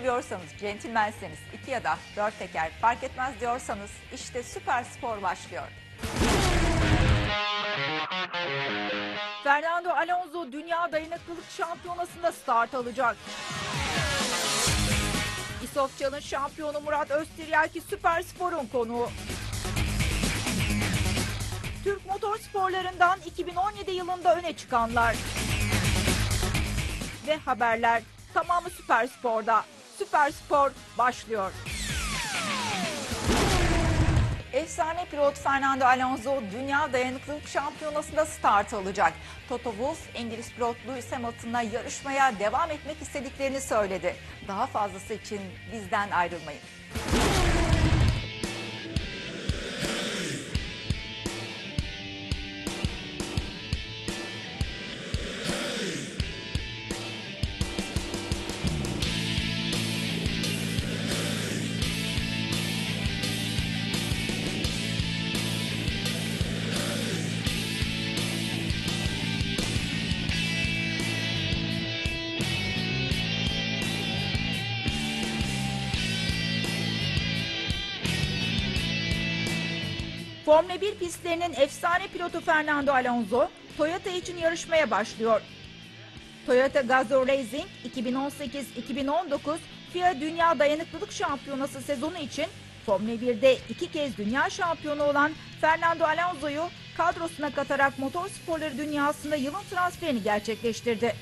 seviyorsanız, centilmenseniz, iki ya da dört teker fark etmez diyorsanız işte süper spor başlıyor. Fernando Alonso Dünya Dayanıklılık Şampiyonası'nda start alacak. İSOF Challenge şampiyonu Murat Öztiryaki Süper Spor'un konuğu. Türk motor sporlarından 2017 yılında öne çıkanlar. Ve haberler tamamı Süper Spor'da. Süper Spor başlıyor. Efsane pilot Fernando Alonso Dünya Dayanıklılık Şampiyonası'nda start alacak. Toto Wolff, İngiliz pilot Lewis Hamilton'la yarışmaya devam etmek istediklerini söyledi. Daha fazlası için bizden ayrılmayın. Formula 1 pistlerinin efsane pilotu Fernando Alonso, Toyota için yarışmaya başlıyor. Toyota Gazoo Racing 2018-2019 FIA Dünya Dayanıklılık Şampiyonası sezonu için Formula 1'de iki kez dünya şampiyonu olan Fernando Alonso'yu kadrosuna katarak motor sporları dünyasında yılın transferini gerçekleştirdi.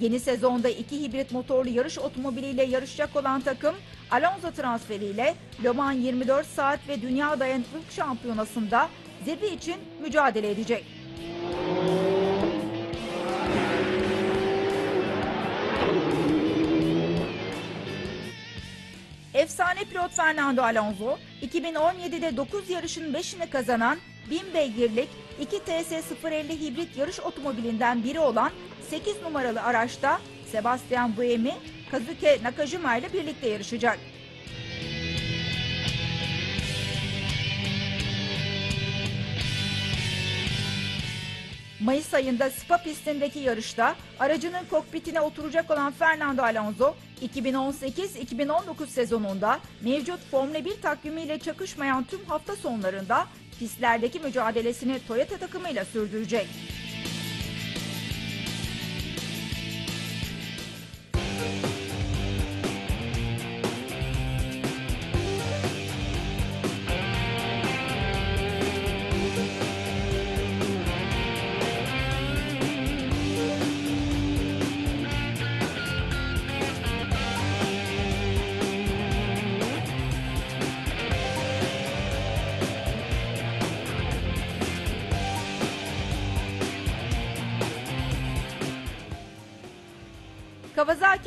Yeni sezonda iki hibrit motorlu yarış otomobiliyle yarışacak olan takım Alonso transferiyle Le Mans 24 saat ve Dünya Dayanıklılık Şampiyonası'nda zirve için mücadele edecek. Efsane pilot Fernando Alonso 2017'de 9 yarışın 5'ini kazanan 1000 beygirlik 2 TS050 hibrit yarış otomobilinden biri olan 8 numaralı araçta Sebastian Buemi, Kazuke Nakajima ile birlikte yarışacak. Mayıs ayında Spa pistindeki yarışta aracının kokpitine oturacak olan Fernando Alonso, 2018-2019 sezonunda mevcut Formula 1 takvimiyle çakışmayan tüm hafta sonlarında pistlerdeki mücadelesini Toyota takımıyla sürdürecek.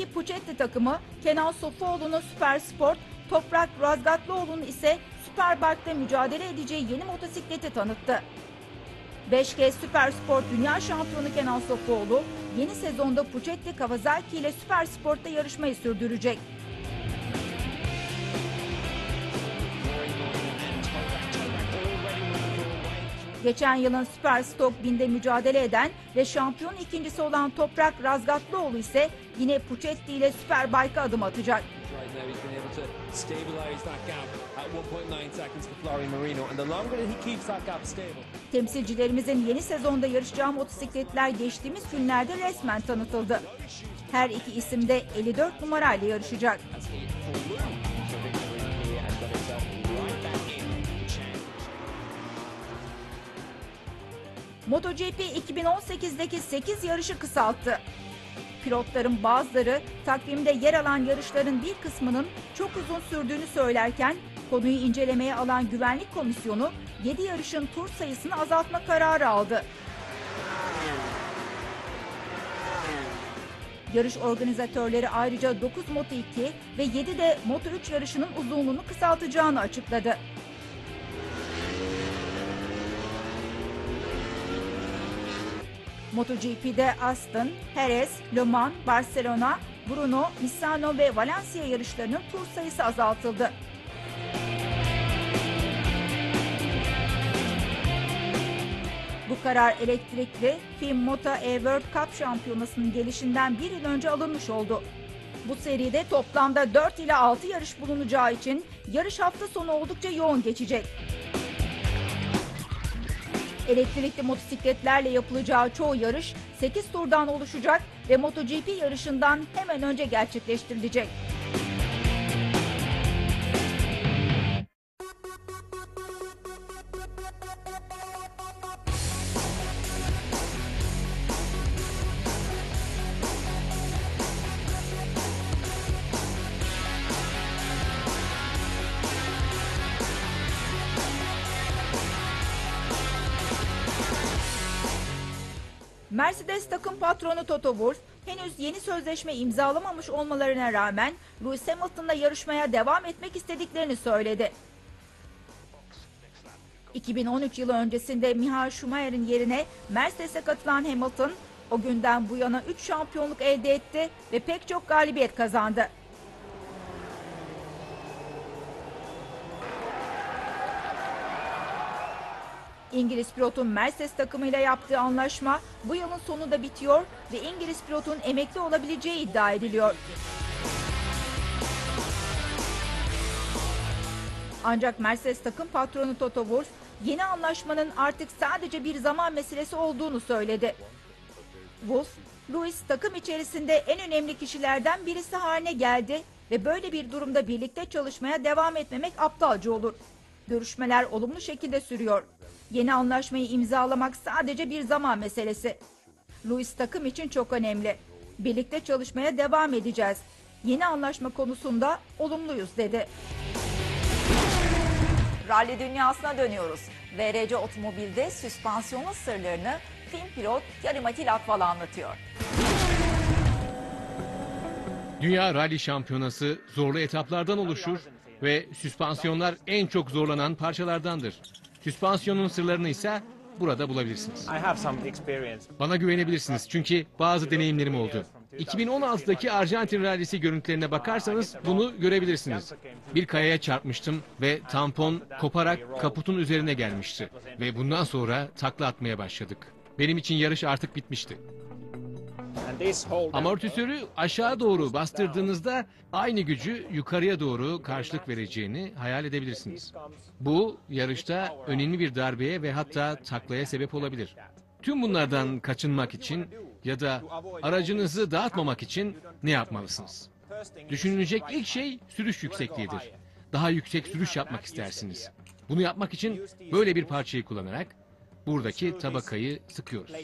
Kawasaki Puchetti takımı Kenan Sofuoğlu'nun Süper Sport, Toprak Razgatlıoğlu'nun ise Superbike'de mücadele edeceği yeni motosikleti tanıttı. 5 kez Süper Sport Dünya Şampiyonu Kenan Sofuoğlu yeni sezonda Puchetti Kawasaki ile Süper Sport'ta yarışmayı sürdürecek. Geçen yılın Süper Stock 1000'de mücadele eden ve şampiyon ikincisi olan Toprak Razgatlıoğlu ise yine Puchetti ile Superbike'a adım atacak. Right now, he's been able to stabilize that gap at 1.9 seconds to Flori Marino, and the longer that he keeps that gap stable, Temsilcilerimizin yeni sezonda yarışacağı motosikletler geçtiğimiz günlerde resmen tanıtıldı. Her iki isim de 54 numarayla yarışacak. MotoGP 2018'deki 8 yarışı kısalttı. Pilotların bazıları takvimde yer alan yarışların bir kısmının çok uzun sürdüğünü söylerken konuyu incelemeye alan güvenlik komisyonu 7 yarışın tur sayısını azaltma kararı aldı. Yarış organizatörleri ayrıca 9 Moto2 ve 7 de Moto3 yarışının uzunluğunu kısaltacağını açıkladı. MotoGP'de Aston, Jerez, Le Mans, Barcelona, Brno, Misano ve Valencia yarışlarının tur sayısı azaltıldı. Bu karar elektrikli FIM Moto E World Cup şampiyonasının gelişinden bir yıl önce alınmış oldu. Bu seride toplamda 4 ile 6 yarış bulunacağı için yarış hafta sonu oldukça yoğun geçecek. Elektrikli motosikletlerle yapılacağı çoğu yarış 8 turdan oluşacak ve MotoGP yarışından hemen önce gerçekleştirilecek. Patronu Toto Wolff henüz yeni sözleşme imzalamamış olmalarına rağmen Lewis Hamilton'la yarışmaya devam etmek istediklerini söyledi. 2013 yılı öncesinde Michael Schumacher'in yerine Mercedes'e katılan Hamilton o günden bu yana 3 şampiyonluk elde etti ve pek çok galibiyet kazandı. İngiliz pilotun Mercedes takımıyla yaptığı anlaşma bu yılın sonunda bitiyor ve İngiliz pilotun emekli olabileceği iddia ediliyor. Ancak Mercedes takım patronu Toto Wolff yeni anlaşmanın artık sadece bir zaman meselesi olduğunu söyledi. Wolff, Lewis takım içerisinde en önemli kişilerden birisi haline geldi ve böyle bir durumda birlikte çalışmaya devam etmemek aptalca olur. Görüşmeler olumlu şekilde sürüyor. Yeni anlaşmayı imzalamak sadece bir zaman meselesi. Lewis takım için çok önemli. Birlikte çalışmaya devam edeceğiz. Yeni anlaşma konusunda olumluyuz dedi. Rally dünyasına dönüyoruz. VRC Otomobil'de süspansiyonun sırlarını film pilot Yarimatil Akval anlatıyor. Dünya Rally Şampiyonası zorlu etaplardan oluşur ve süspansiyonlar en çok zorlanan parçalardandır. Süspansiyonun sırlarını ise burada bulabilirsiniz. Bana güvenebilirsiniz çünkü bazı deneyimlerim oldu. 2016'daki Arjantin rallisi görüntülerine bakarsanız bunu görebilirsiniz. Bir kayaya çarpmıştım ve tampon koparak kaputun üzerine gelmişti. Ve bundan sonra takla atmaya başladık. Benim için yarış artık bitmişti. Amortisörü aşağı doğru bastırdığınızda aynı gücü yukarıya doğru karşılık vereceğini hayal edebilirsiniz. Bu yarışta önemli bir darbeye ve hatta taklaya sebep olabilir. Tüm bunlardan kaçınmak için ya da aracınızı dağıtmamak için ne yapmalısınız? Düşünülecek ilk şey sürüş yüksekliğidir. Daha yüksek sürüş yapmak istersiniz. Bunu yapmak için böyle bir parçayı kullanarak buradaki tabakayı sıkıyoruz.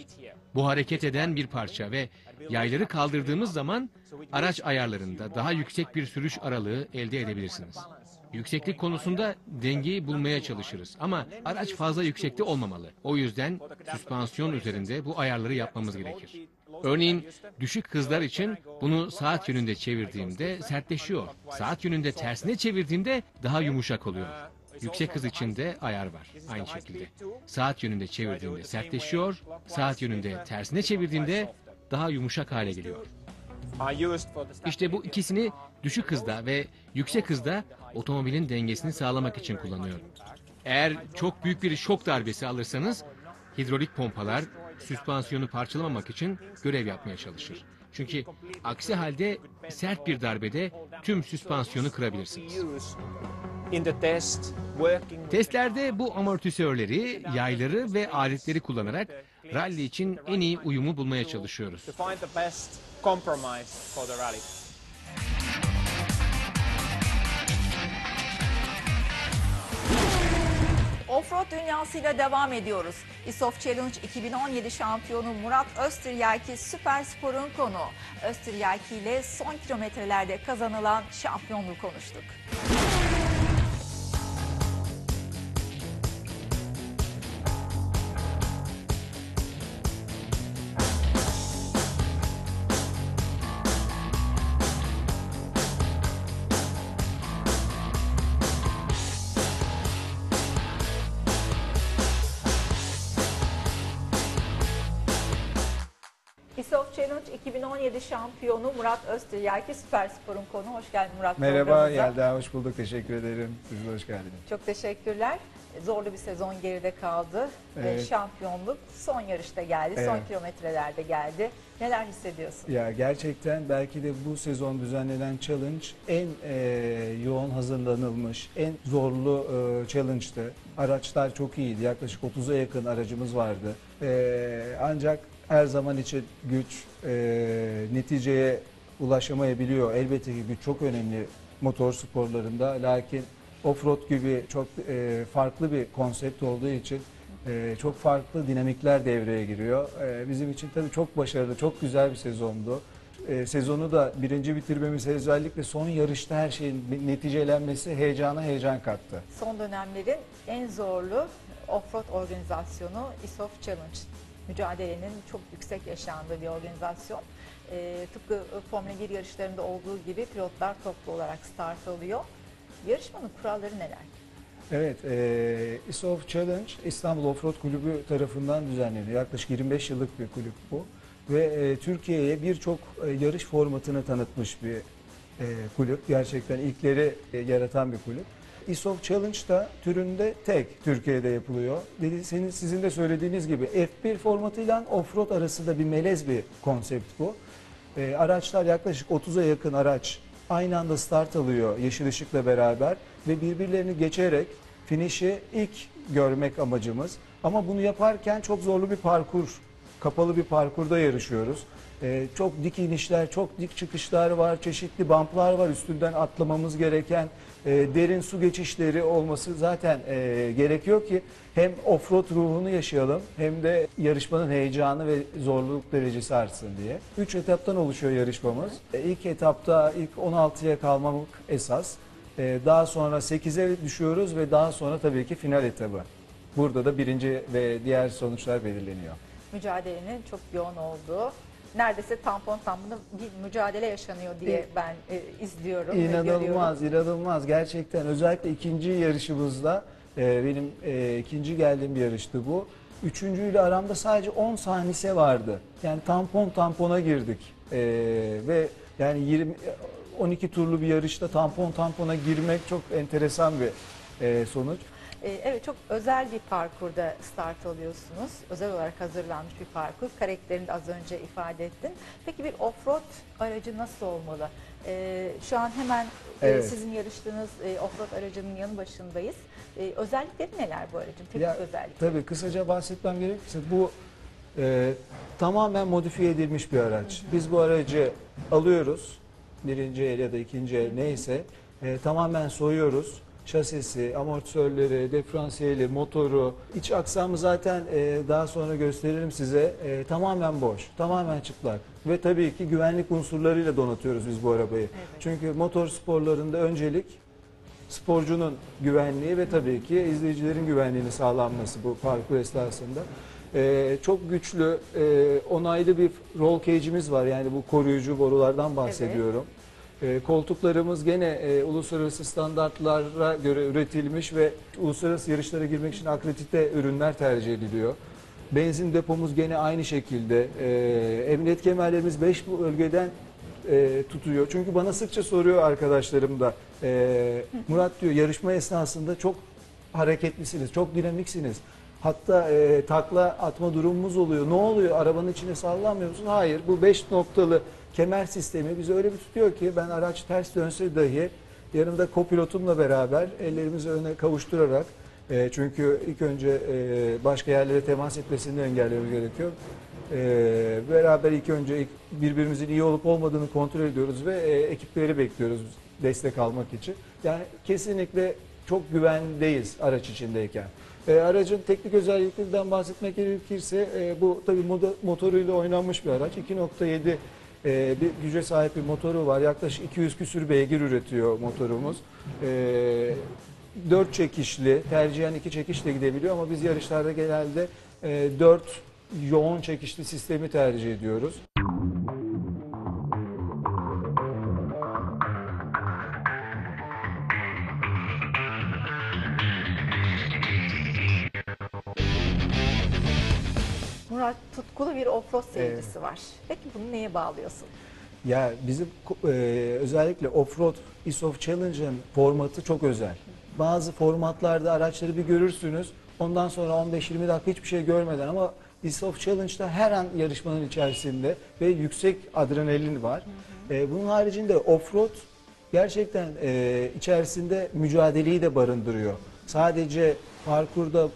Bu hareket eden bir parça ve yayları kaldırdığımız zaman araç ayarlarında daha yüksek bir sürüş aralığı elde edebilirsiniz. Yükseklik konusunda dengeyi bulmaya çalışırız ama araç fazla yüksekte olmamalı. O yüzden süspansiyon üzerinde bu ayarları yapmamız gerekir. Örneğin düşük hızlar için bunu saat yönünde çevirdiğimde sertleşiyor. Saat yönünde tersine çevirdiğimde daha yumuşak oluyor. Yüksek hız için de ayar var aynı şekilde. Saat yönünde çevirdiğimde sertleşiyor, saat yönünde tersine çevirdiğimde daha yumuşak hale geliyor. İşte bu ikisini düşük hızda ve yüksek hızda otomobilin dengesini sağlamak için kullanıyorum. Eğer çok büyük bir şok darbesi alırsanız hidrolik pompalar süspansiyonu parçalamamak için görev yapmaya çalışır. Çünkü aksi halde sert bir darbede tüm süspansiyonu kırabilirsiniz. Use in the test working Testlerde bu amortisörleri, yayları ve aletleri kullanarak rally için en iyi uyumu bulmaya çalışıyoruz. Offroad dünyasıyla devam ediyoruz. ISOF Challenge 2017 şampiyonu Murat Öztiryaki Süper Spor'un konuğu. Öztiryaki ile son kilometrelerde kazanılan şampiyonluğu konuştuk. 2017 şampiyonu Murat Öztiryaki Süper Spor'un konu. Hoş geldin Murat Merhaba. Yelda, hoş bulduk. Teşekkür ederim. Siz de hoş geldiniz. Çok teşekkürler. Zorlu bir sezon geride kaldı. Ve Evet. şampiyonluk son yarışta geldi, son Evet. kilometrelerde geldi. Neler hissediyorsun? Ya gerçekten belki de bu sezon düzenlenen challenge en e, yoğun hazırlanılmış, en zorlu e, challenge'tı. Araçlar çok iyiydi. Yaklaşık 30'a yakın aracımız vardı. E, ancak her zaman için güç e, neticeye ulaşamayabiliyor. Elbette ki güç çok önemli motor sporlarında. Lakin offroad gibi çok e, farklı bir konsept olduğu için e, çok farklı dinamikler devreye giriyor. E, bizim için tabii çok başarılı, çok güzel bir sezondu. E, sezonu da birinci bitirmemiz özellikle son yarışta her şeyin neticelenmesi heyecana heyecan kattı. Son dönemlerin en zorlu offroad organizasyonu ISOF Challenge. Mücadelenin çok yüksek yaşandığı bir organizasyon. Ee, tıpkı Formula 1 yarışlarında olduğu gibi pilotlar toplu olarak start alıyor. Yarışmanın kuralları neler? Evet, e, ISOF Challenge İstanbul Offroad Kulübü tarafından düzenleniyor. Yaklaşık 25 yıllık bir kulüp bu. Ve e, Türkiye'ye birçok e, yarış formatını tanıtmış bir e, kulüp. Gerçekten ilkleri e, yaratan bir kulüp. ISOF Challenge da türünde tek Türkiye'de yapılıyor. Dedi, senin sizin de söylediğiniz gibi F1 formatıyla offroad arasında bir melez bir konsept bu. E, araçlar yaklaşık 30'a yakın araç aynı anda start alıyor yeşil ışıkla beraber ve birbirlerini geçerek finişi ilk görmek amacımız. Ama bunu yaparken çok zorlu bir parkur, kapalı bir parkurda yarışıyoruz. E, çok dik inişler, çok dik çıkışlar var, çeşitli bamplar var üstünden atlamamız gereken e, derin su geçişleri olması zaten e, gerekiyor ki hem offroad ruhunu yaşayalım hem de yarışmanın heyecanı ve zorluk derecesi artsın diye. Üç etaptan oluşuyor yarışmamız. E, ilk etapta ilk 16'ya kalmamak esas. E, daha sonra 8'e düşüyoruz ve daha sonra tabii ki final etabı. Burada da birinci ve diğer sonuçlar belirleniyor. Mücadelenin çok yoğun olduğu, neredeyse tampon tampona bir mücadele yaşanıyor diye ben e, izliyorum. İnanılmaz, inanılmaz. Gerçekten özellikle ikinci yarışımızda e, benim e, ikinci geldiğim bir yarıştı bu. Üçüncüyle aramda sadece 10 saniyesi vardı. Yani tampon tampona girdik. E, ve yani 20 12 turlu bir yarışta tampon tampona girmek çok enteresan bir e, sonuç. Ee, Evet çok özel bir parkurda start alıyorsunuz. Özel olarak hazırlanmış bir parkur. Karakterini de az önce ifade ettin. Peki bir offroad aracı nasıl olmalı? Ee, şu an hemen e, Evet. sizin yarıştığınız e, offroad aracının yanı başındayız. Ee, özellikleri neler bu aracın? Teknik Ya, özellikleri. Tabii kısaca bahsetmem gerekirse bu e, tamamen modifiye edilmiş bir araç. Biz bu aracı alıyoruz. Birinci el ya da ikinci el neyse. e, tamamen soyuyoruz. Şasisi, amortisörleri, diferansiyeli, motoru, iç aksamı zaten e, daha sonra gösteririm size. E, tamamen boş, tamamen çıplak. Ve tabii ki güvenlik unsurlarıyla donatıyoruz biz bu arabayı. Çünkü motor sporlarında öncelik sporcunun güvenliği ve tabii ki izleyicilerin güvenliğini sağlanması bu parkur esnasında. Ee, çok güçlü, e, onaylı bir roll cage'imiz var. Yani bu koruyucu borulardan bahsediyorum. Ee, koltuklarımız gene e, uluslararası standartlara göre üretilmiş ve uluslararası yarışlara girmek için akredite ürünler tercih ediliyor. Benzin depomuz gene aynı şekilde. Ee, emniyet kemerlerimiz 5 bölgeden e, tutuyor. Çünkü bana sıkça soruyor arkadaşlarım da. e, Murat diyor yarışma esnasında çok hareketlisiniz, çok dinamiksiniz. Hatta e, takla atma durumumuz oluyor. Ne oluyor? Arabanın içine sallanmıyor musun? Hayır. Bu 5 noktalı kemer sistemi bizi öyle bir tutuyor ki ben araç ters dönse dahi yanımda kopilotumla beraber ellerimizi öne kavuşturarak e, çünkü ilk önce e, başka yerlere temas etmesini engellememiz gerekiyor. E, beraber ilk önce ilk birbirimizin iyi olup olmadığını kontrol ediyoruz ve e, ekipleri bekliyoruz destek almak için. Yani kesinlikle çok güvendeyiz araç içindeyken. E, aracın teknik özelliklerinden bahsetmek gerekirse e, bu tabii motoruyla oynanmış bir araç. 2.7 e, bir güce sahip bir motoru var. Yaklaşık 200 küsür beygir üretiyor motorumuz. E, 4 çekişli, tercihen 2 çekişle gidebiliyor ama biz yarışlarda genelde e, 4 yoğun çekişli sistemi tercih ediyoruz. Murat tutkulu bir offroad seyircisi var. Peki bunu neye bağlıyorsun? Ya bizim e, özellikle offroad ISOF Challenge'ın formatı çok özel. Bazı formatlarda araçları bir görürsünüz. Ondan sonra 15-20 dakika hiçbir şey görmeden ama ISOF Challenge'da her an yarışmanın içerisinde ve yüksek adrenalin var. E, bunun haricinde offroad gerçekten e, içerisinde mücadeleyi de barındırıyor. Sadece parkurda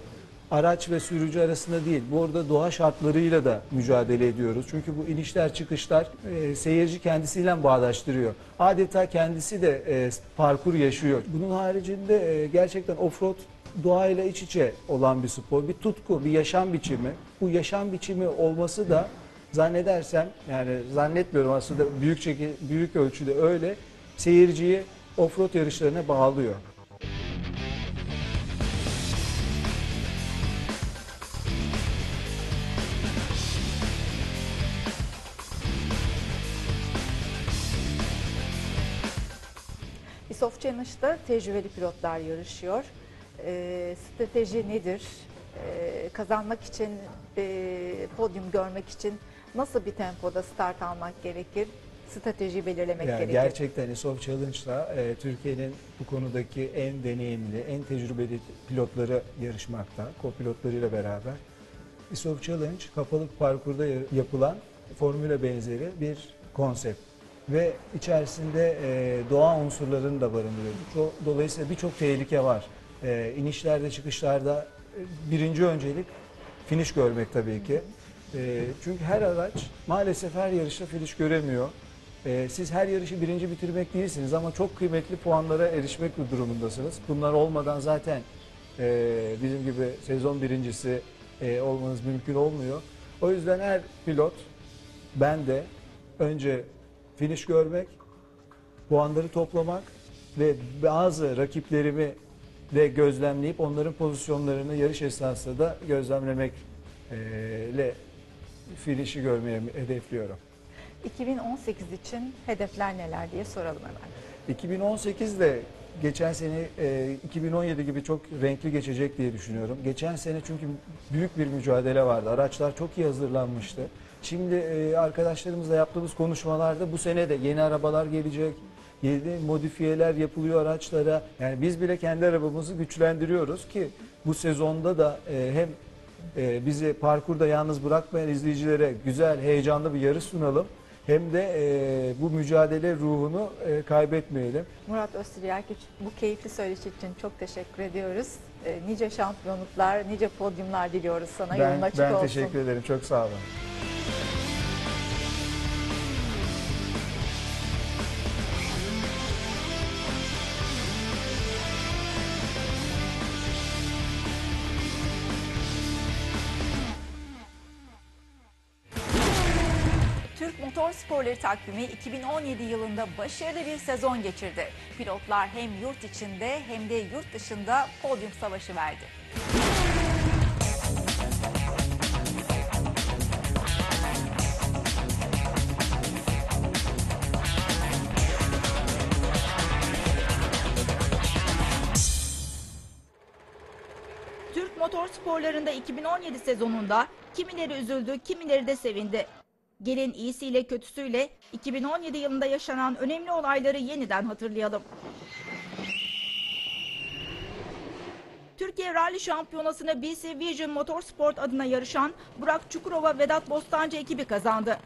araç ve sürücü arasında değil, burada doğa şartlarıyla da mücadele ediyoruz. Çünkü bu inişler çıkışlar e, seyirci kendisiyle bağdaştırıyor. Adeta kendisi de e, parkur yaşıyor. Bunun haricinde e, gerçekten offroad doğayla iç içe olan bir spor, bir tutku, bir yaşam biçimi. Bu yaşam biçimi olması da zannedersem yani zannetmiyorum aslında büyük çeki, büyük ölçüde öyle seyirciyi offroad yarışlarına bağlıyor. ISOF Challenge'da tecrübeli pilotlar yarışıyor. Ee, strateji nedir? Ee, kazanmak için, e, podyum görmek için nasıl bir tempoda start almak gerekir? Strateji belirlemek Yani gerekir. gerçekten ISOF Challenge'da e, Türkiye'nin bu konudaki en deneyimli, en tecrübeli pilotları yarışmakta, kopilotlarıyla beraber. ISOF Challenge kapalı parkurda ya- yapılan formüle benzeri bir konsept ve içerisinde e, doğa unsurlarını da barındırıyor. Dolayısıyla birçok tehlike var. E, inişlerde, çıkışlarda e, birinci öncelik finish görmek tabii ki. E, çünkü her araç maalesef her yarışta finish göremiyor. E, siz her yarışı birinci bitirmek değilsiniz ama çok kıymetli puanlara erişmek durumundasınız. Bunlar olmadan zaten e, bizim gibi sezon birincisi e, olmanız mümkün olmuyor. O yüzden her pilot ben de önce finish görmek, puanları toplamak ve bazı rakiplerimi de gözlemleyip onların pozisyonlarını yarış esnasında da gözlemlemek e, ile finish'i görmeye hedefliyorum. 2018 için hedefler neler diye soralım hemen. 2018 de geçen sene e, 2017 gibi çok renkli geçecek diye düşünüyorum. Geçen sene çünkü büyük bir mücadele vardı. Araçlar çok iyi hazırlanmıştı. Şimdi e, arkadaşlarımızla yaptığımız konuşmalarda bu sene de yeni arabalar gelecek. Yeni modifiyeler yapılıyor araçlara. Yani biz bile kendi arabamızı güçlendiriyoruz ki bu sezonda da e, hem e, bizi parkurda yalnız bırakmayan izleyicilere güzel, heyecanlı bir yarış sunalım. Hem de e, bu mücadele ruhunu e, kaybetmeyelim. Murat Öztürk bu keyifli söyleşi için çok teşekkür ediyoruz. Ee, nice şampiyonluklar, nice podyumlar diliyoruz sana. Yolun Ben, açık ben olsun. teşekkür ederim. Çok sağ olun. Motor Sporları takvimi 2017 yılında başarılı bir sezon geçirdi. Pilotlar hem yurt içinde hem de yurt dışında podyum savaşı verdi. Türk motor sporlarında 2017 sezonunda kimileri üzüldü, kimileri de sevindi. Gelin iyisiyle kötüsüyle 2017 yılında yaşanan önemli olayları yeniden hatırlayalım. Türkiye Rally Şampiyonası'nı BC Vision Motorsport adına yarışan Burak Çukurova Vedat Bostancı ekibi kazandı.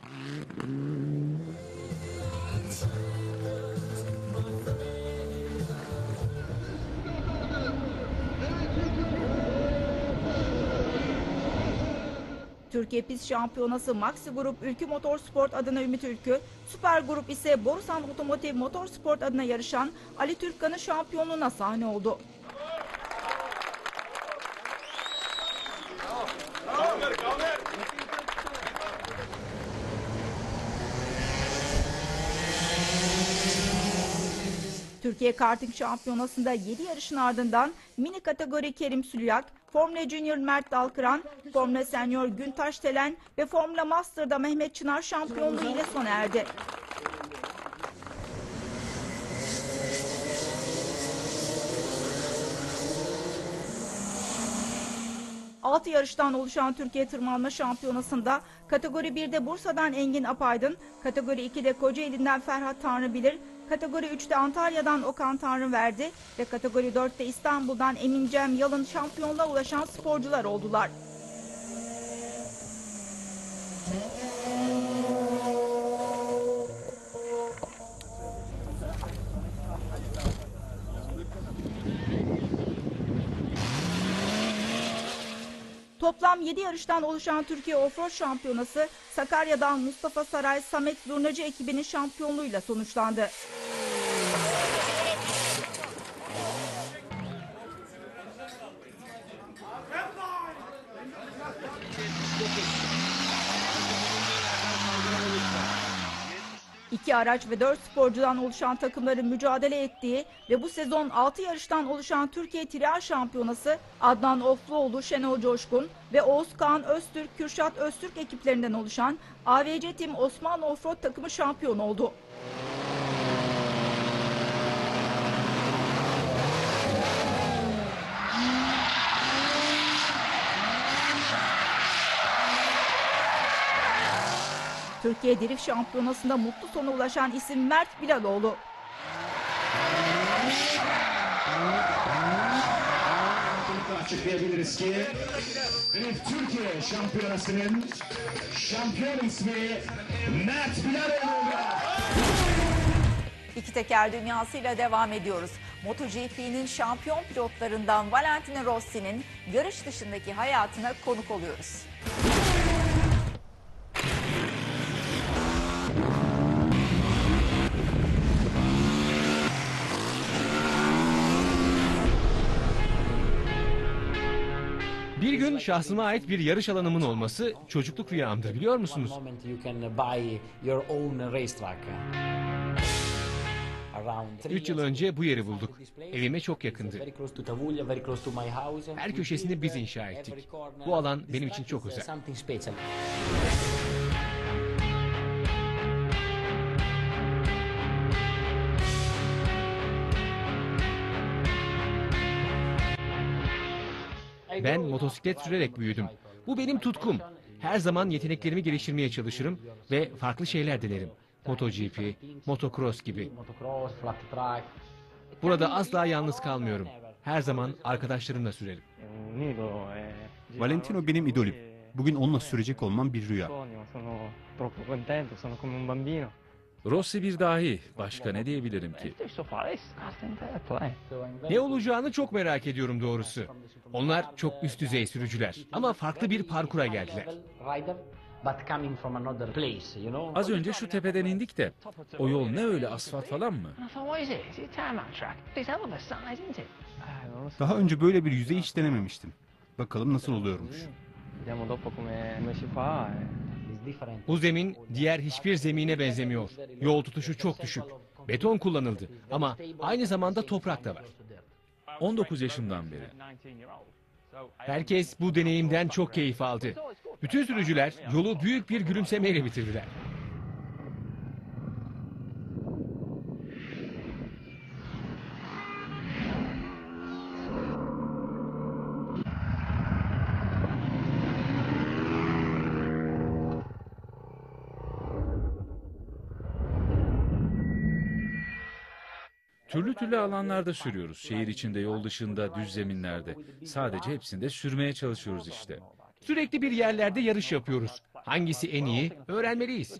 Türkiye Pist Şampiyonası Maxi Grup Ülkü Motorsport adına Ümit Ülkü, Süper Grup ise Borusan Otomotiv Motorsport adına yarışan Ali Türkkan'ın şampiyonluğuna sahne oldu. Türkiye Karting Şampiyonası'nda 7 yarışın ardından mini kategori Kerim Sülyak, Formula Junior Mert Dalkıran, Formula Senior Güntaş Telen ve Formula Master'da Mehmet Çınar şampiyonluğu ile sona erdi. 6 yarıştan oluşan Türkiye Tırmanma Şampiyonası'nda kategori 1'de Bursa'dan Engin Apaydın, kategori 2'de Kocaeli'nden Ferhat Tanrıbilir, kategori 3'te Antalya'dan Okan Tanrıverdi ve kategori 4'te İstanbul'dan Emin Cem Yalın şampiyonluğa ulaşan sporcular oldular. Toplam 7 yarıştan oluşan Türkiye Offroad Şampiyonası Sakarya'dan Mustafa Saray Samet Zurnacı ekibinin şampiyonluğuyla sonuçlandı. İki araç ve dört sporcudan oluşan takımların mücadele ettiği ve bu sezon 6 yarıştan oluşan Türkiye Trial Şampiyonası Adnan Ofluoğlu, Şenol Coşkun ve Oğuz Kağan Öztürk, Kürşat Öztürk ekiplerinden oluşan AVC Team Osmanlı Offroad takımı şampiyon oldu. Türkiye Drift Şampiyonası'nda mutlu sona ulaşan isim Mert Bilaloğlu. açıklayabiliriz ki Drift Türkiye Şampiyonası'nın şampiyon ismi Mert Bilaloğlu. İki teker dünyasıyla devam ediyoruz. MotoGP'nin şampiyon pilotlarından Valentino Rossi'nin yarış dışındaki hayatına konuk oluyoruz. Gün şahsıma ait bir yarış alanımın olması çocukluk rüyamdır biliyor musunuz? 3 yıl önce bu yeri bulduk. Evime çok yakındı. Her köşesini biz inşa ettik. Bu alan benim için çok uh, özel. Ben motosiklet sürerek büyüdüm. Bu benim tutkum. Her zaman yeteneklerimi geliştirmeye çalışırım ve farklı şeyler denerim. MotoGP, motocross gibi. Burada asla yalnız kalmıyorum. Her zaman arkadaşlarımla sürerim. Valentino benim idolüm. Bugün onunla sürecek olmam bir rüya. Rossi bir dahi. Başka ne diyebilirim ki? Ne olacağını çok merak ediyorum doğrusu. Onlar çok üst düzey sürücüler ama farklı bir parkura geldiler. Az önce şu tepeden indik de. O yol ne öyle asfalt falan mı? Daha önce böyle bir yüzey hiç denememiştim. Bakalım nasıl oluyormuş. Bu zemin diğer hiçbir zemine benzemiyor. Yol tutuşu çok düşük. Beton kullanıldı ama aynı zamanda toprak da var. 19 yaşımdan beri. Herkes bu deneyimden çok keyif aldı. Bütün sürücüler yolu büyük bir gülümsemeyle bitirdiler. Türlü türlü alanlarda sürüyoruz. Şehir içinde, yol dışında, düz zeminlerde. Sadece hepsinde sürmeye çalışıyoruz işte. Sürekli bir yerlerde yarış yapıyoruz. Hangisi en iyi öğrenmeliyiz.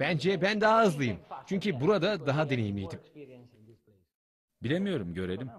Bence ben daha hızlıyım. Çünkü burada daha deneyimliydim. Bilemiyorum, görelim.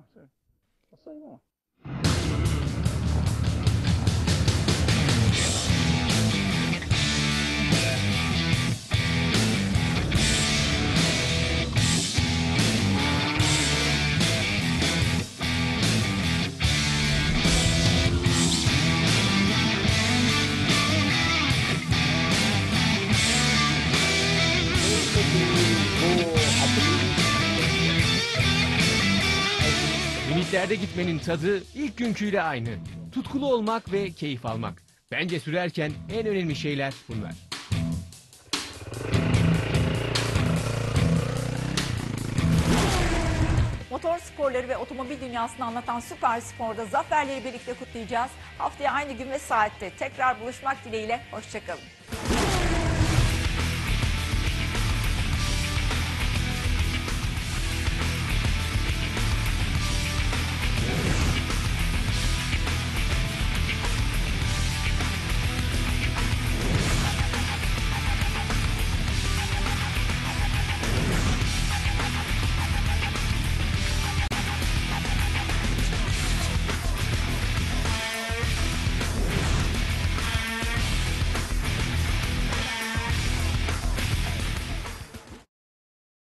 Limitlerde gitmenin tadı ilk günküyle aynı. Tutkulu olmak ve keyif almak. Bence sürerken en önemli şeyler bunlar. Motor sporları ve otomobil dünyasını anlatan Süper Spor'da zaferleri birlikte kutlayacağız. Haftaya aynı gün ve saatte tekrar buluşmak dileğiyle. Hoşçakalın.